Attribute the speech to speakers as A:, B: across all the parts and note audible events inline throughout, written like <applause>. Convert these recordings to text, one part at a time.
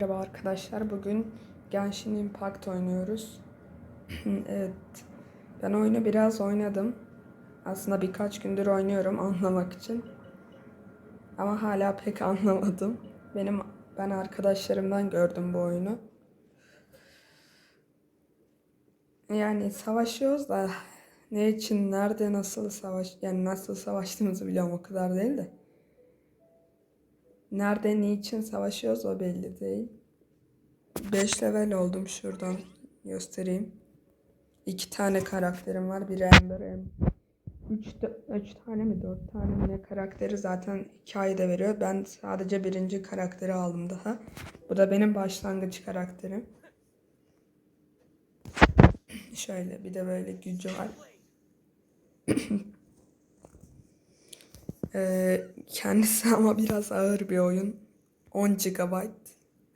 A: Merhaba arkadaşlar. Bugün Genshin Impact oynuyoruz. <clears throat> evet. Ben oyunu biraz oynadım. Aslında birkaç gündür oynuyorum <laughs> anlamak için. Ama hala pek anlamadım. Benim ben arkadaşlarımdan gördüm bu oyunu. Yani savaşıyoruz da ne için, nerede, nasıl savaş, yani nasıl savaştığımızı biliyorum o kadar değil de. Nerede, niçin savaşıyoruz o belli değil. 5 level oldum şuradan göstereyim. İki tane karakterim var. Biri Ember 3 üç tane mi 4 tane mi karakteri zaten hikayede veriyor. Ben sadece birinci karakteri aldım daha. Bu da benim başlangıç karakterim. Şöyle bir de böyle gücü var. <clears throat> Ee, kendisi <laughs> ama biraz ağır bir oyun. 10 GB.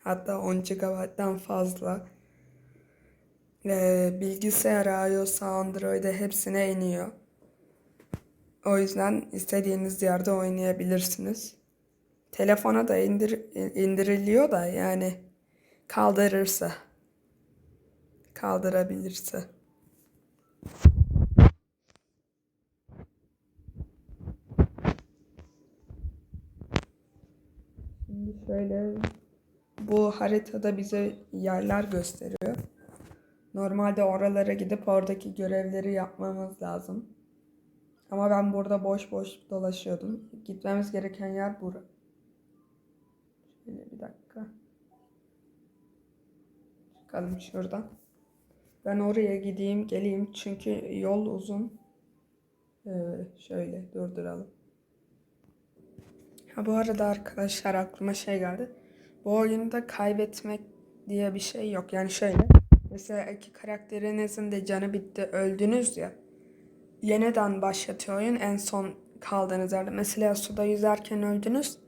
A: Hatta 10 GB'dan fazla. Ee, bilgisayara, iOS'a, Android'e hepsine iniyor. O yüzden istediğiniz yerde oynayabilirsiniz. Telefona da indir, indiriliyor da yani kaldırırsa. Kaldırabilirse. Şimdi şöyle bu haritada bize yerler gösteriyor. Normalde oralara gidip oradaki görevleri yapmamız lazım. Ama ben burada boş boş dolaşıyordum. Gitmemiz gereken yer bura. Şöyle bir dakika. Çıkalım şuradan. Ben oraya gideyim geleyim çünkü yol uzun. Ee, şöyle durduralım. Ha bu arada arkadaşlar aklıma şey geldi. Bu oyunda kaybetmek diye bir şey yok. Yani şöyle. Mesela iki karakterinizin de canı bitti öldünüz ya. Yeniden başlatıyor oyun en son kaldığınız yerde. Mesela suda yüzerken öldünüz.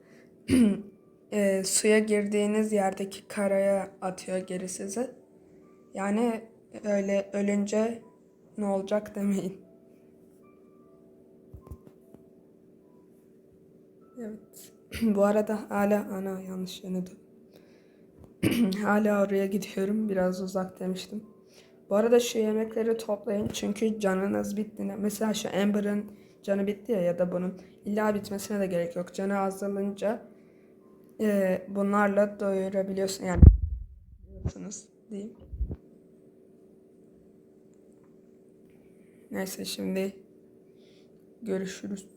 A: <clears throat> e, suya girdiğiniz yerdeki karaya atıyor geri sizi. Yani öyle ölünce ne olacak demeyin. Evet. <clears throat> Bu arada hala ana yanlış dön- <clears throat> Hala oraya gidiyorum. Biraz uzak demiştim. Bu arada şu yemekleri toplayın çünkü canınız bittiğinde mesela şu Amber'ın canı bitti ya ya da bunun illa bitmesine de gerek yok. Canı azalınca e, bunlarla doyurabiliyorsun yani biliyorsunuz diyeyim. Neyse şimdi görüşürüz.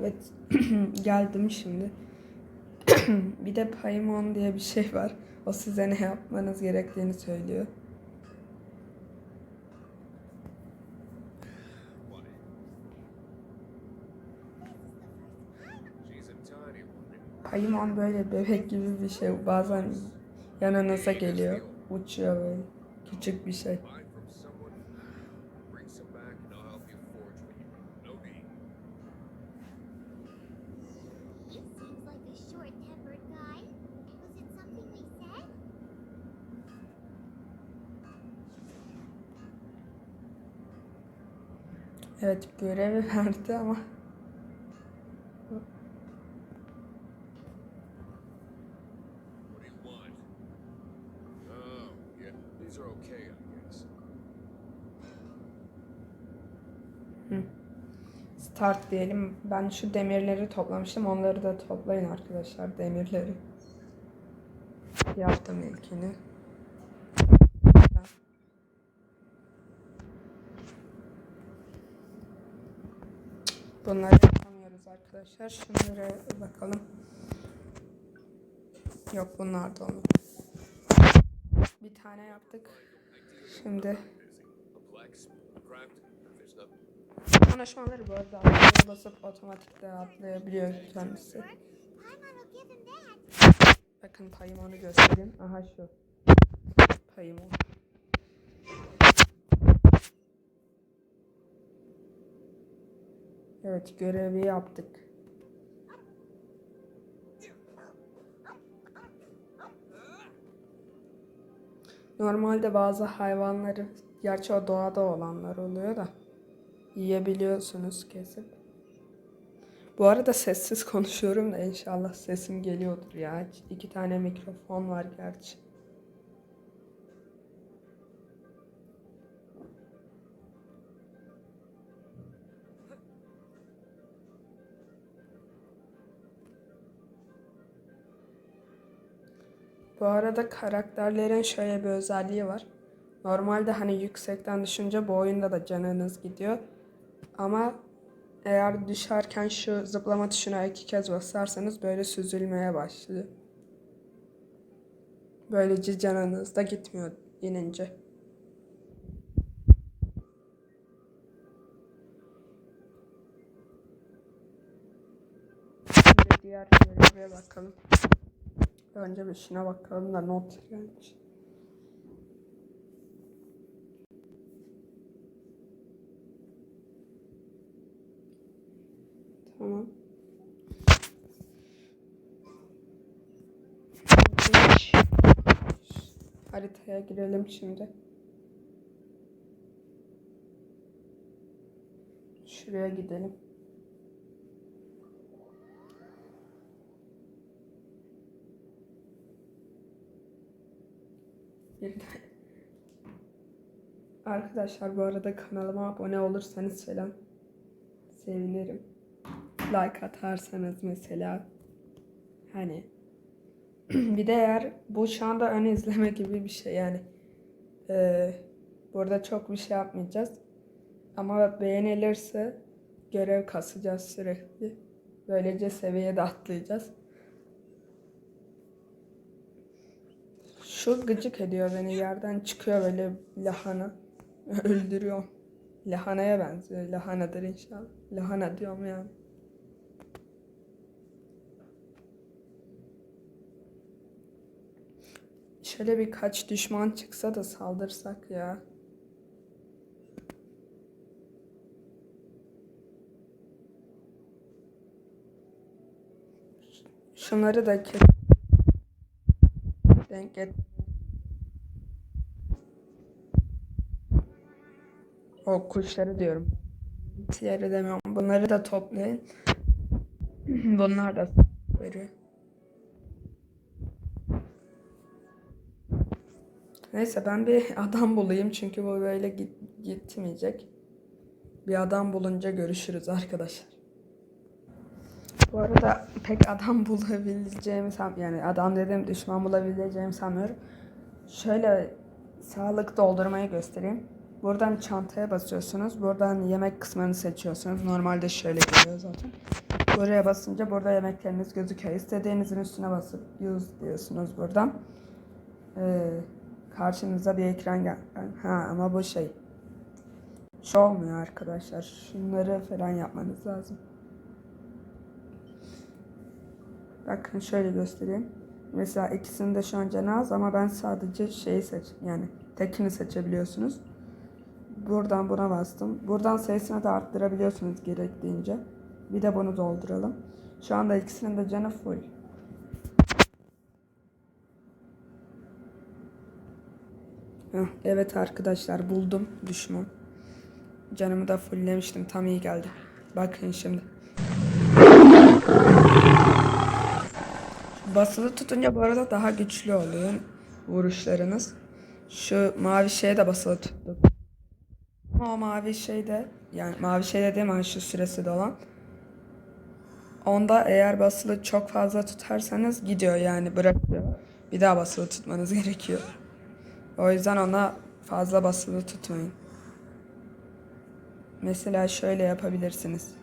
A: Evet <clears throat> geldim şimdi. <clears throat> bir de Paimon diye bir şey var. O size ne yapmanız gerektiğini söylüyor. Paimon böyle bebek gibi bir şey. Bazen yanınıza geliyor. Uçuyor böyle. Küçük bir şey. Evet görevi verdi ama start diyelim. Ben şu demirleri toplamıştım. Onları da toplayın arkadaşlar demirleri. Yaptım ilkini. Bunları yapamıyoruz arkadaşlar. Şunlara bakalım. Yok bunlar da olmadı. Bir tane yaptık. Şimdi konuşmaları bu arada basıp otomatikte atlayabiliyor kendisi. Bakın payım onu göstereyim. Aha şu. Payım Evet görevi yaptık. Normalde bazı hayvanları, gerçi o doğada olanlar oluyor da yiyebiliyorsunuz kesip. Bu arada sessiz konuşuyorum da inşallah sesim geliyordur ya. İki tane mikrofon var gerçi. Bu arada karakterlerin şöyle bir özelliği var. Normalde hani yüksekten düşünce bu oyunda da canınız gidiyor. Ama eğer düşerken şu zıplama tuşuna iki kez basarsanız böyle süzülmeye başlıyor. Böylece canınız da gitmiyor inince. Şimdi diğer göreve bakalım. Önce şuna bakalım da not gelmiş. Tamam. Haritaya girelim şimdi. Şuraya gidelim. <laughs> Arkadaşlar bu arada kanalıma abone olursanız falan sevinirim. Like atarsanız mesela. Hani. <clears throat> Bir de eğer bu şu anda ön izleme gibi bir şey yani. Ee, burada çok bir şey yapmayacağız. Ama beğenilirse görev kasacağız sürekli. Böylece seviye de atlayacağız şu gıcık ediyor beni yerden çıkıyor böyle lahana <laughs> öldürüyor lahanaya benziyor lahanadır inşallah lahana diyorum yani Şöyle birkaç düşman çıksa da saldırsak ya. Şunları da. Denk et. O kuşları diyorum. Diğeri demiyorum. Bunları da toplayın. <clears throat> Bunlar da veriyor. Neyse ben bir <laughs> adam bulayım çünkü bu böyle git- gitmeyecek. Bir adam bulunca görüşürüz arkadaşlar. Bu arada pek adam <laughs> bulabileceğimi san yani adam dedim düşman bulabileceğimi sanmıyorum. Şöyle sağlık doldurmayı göstereyim. Buradan çantaya basıyorsunuz. Buradan yemek kısmını seçiyorsunuz. Normalde şöyle geliyor zaten. Buraya basınca burada yemekleriniz gözüküyor. İstediğinizin üstüne basıp use diyorsunuz buradan. Ee, karşınıza bir ekran gel. Ha ama bu şey. Şu olmuyor arkadaşlar. Şunları falan yapmanız lazım. Bakın şöyle göstereyim. Mesela ikisinde şu an canı az ama ben sadece şeyi seç yani tekini seçebiliyorsunuz. Buradan buna bastım. Buradan sayısını da arttırabiliyorsunuz gerektiğince. Bir de bunu dolduralım. Şu anda ikisinin de canı full. Evet arkadaşlar buldum düşman. Canımı da fulllemiştim. Tam iyi geldi. Bakın şimdi. Basılı tutunca bu arada daha güçlü oluyor vuruşlarınız. Şu mavi şeye de basılı tuttum. O mavi şeyde yani mavi şey dediğim an şu süresi de olan. Onda eğer basılı çok fazla tutarsanız gidiyor yani bırakıyor. Bir daha basılı tutmanız gerekiyor. O yüzden ona fazla basılı tutmayın. Mesela şöyle yapabilirsiniz.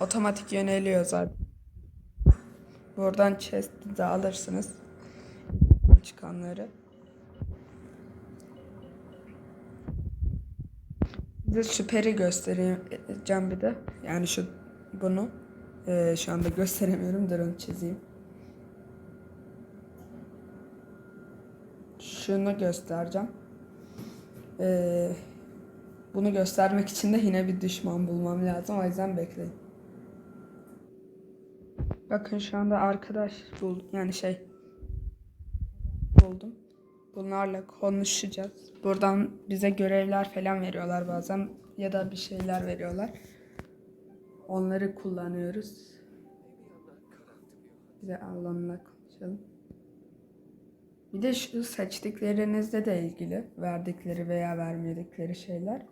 A: Otomatik yöneliyor zaten. Buradan chest'i de alırsınız. Çıkanları. Size süperi göstereceğim bir de. Yani şu bunu. Ee, şu anda gösteremiyorum. Durun çizeyim. Şunu göstereceğim. Ee, bunu göstermek için de yine bir düşman bulmam lazım. O yüzden bekleyin. Bakın şu anda arkadaş buldum. Yani şey buldum. bunlarla konuşacağız. Buradan bize görevler falan veriyorlar bazen ya da bir şeyler veriyorlar. Onları kullanıyoruz. Bir de Allah'ınla konuşalım. Bir de şu seçtiklerinizle de ilgili verdikleri veya vermedikleri şeyler.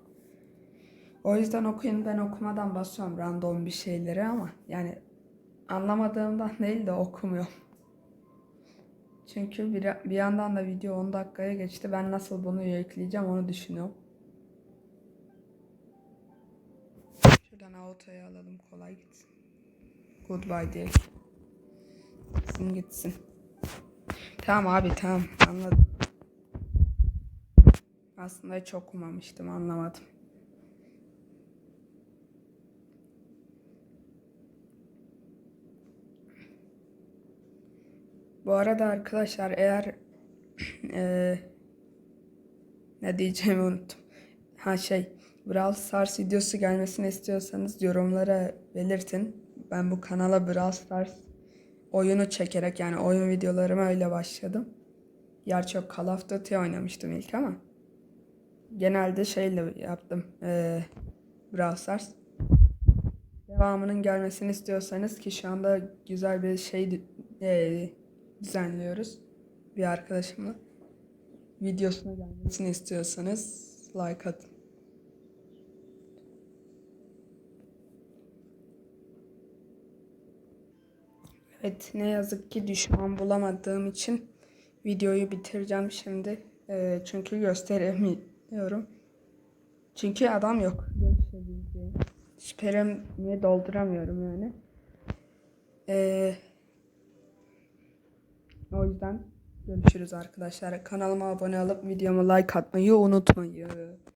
A: O yüzden okuyun ben okumadan basıyorum random bir şeyleri ama yani anlamadığımdan <laughs> değil de okumuyorum. Çünkü bir, bir yandan da video 10 dakikaya geçti. Ben nasıl bunu yükleyeceğim onu düşünüyorum. Şuradan auto'yu alalım kolay gitsin. Goodbye diye. Gitsin gitsin. Tamam abi tamam anladım. Aslında hiç okumamıştım anlamadım. Bu arada arkadaşlar eğer eee, <clears throat> ne diyeceğimi unuttum. Ha şey Brawl Stars videosu gelmesini istiyorsanız yorumlara belirtin. Ben bu kanala Brawl Stars oyunu çekerek yani oyun videolarıma öyle başladım. Gerçi o Call of Duty oynamıştım ilk ama genelde şeyle yaptım. Eee Brawl Stars. Devamının gelmesini istiyorsanız ki şu anda güzel bir şey eee, düzenliyoruz bir arkadaşımla. Videosuna gelmesini istiyorsanız like atın. Evet ne yazık ki düşman bulamadığım için videoyu bitireceğim şimdi. Eee, çünkü gösteremiyorum. Çünkü adam yok. Görüşebileceğim. Şüphelemi dolduramıyorum yani. Eee o yüzden görüşürüz arkadaşlar. Kanalıma abone olup videoma like atmayı unutmayın.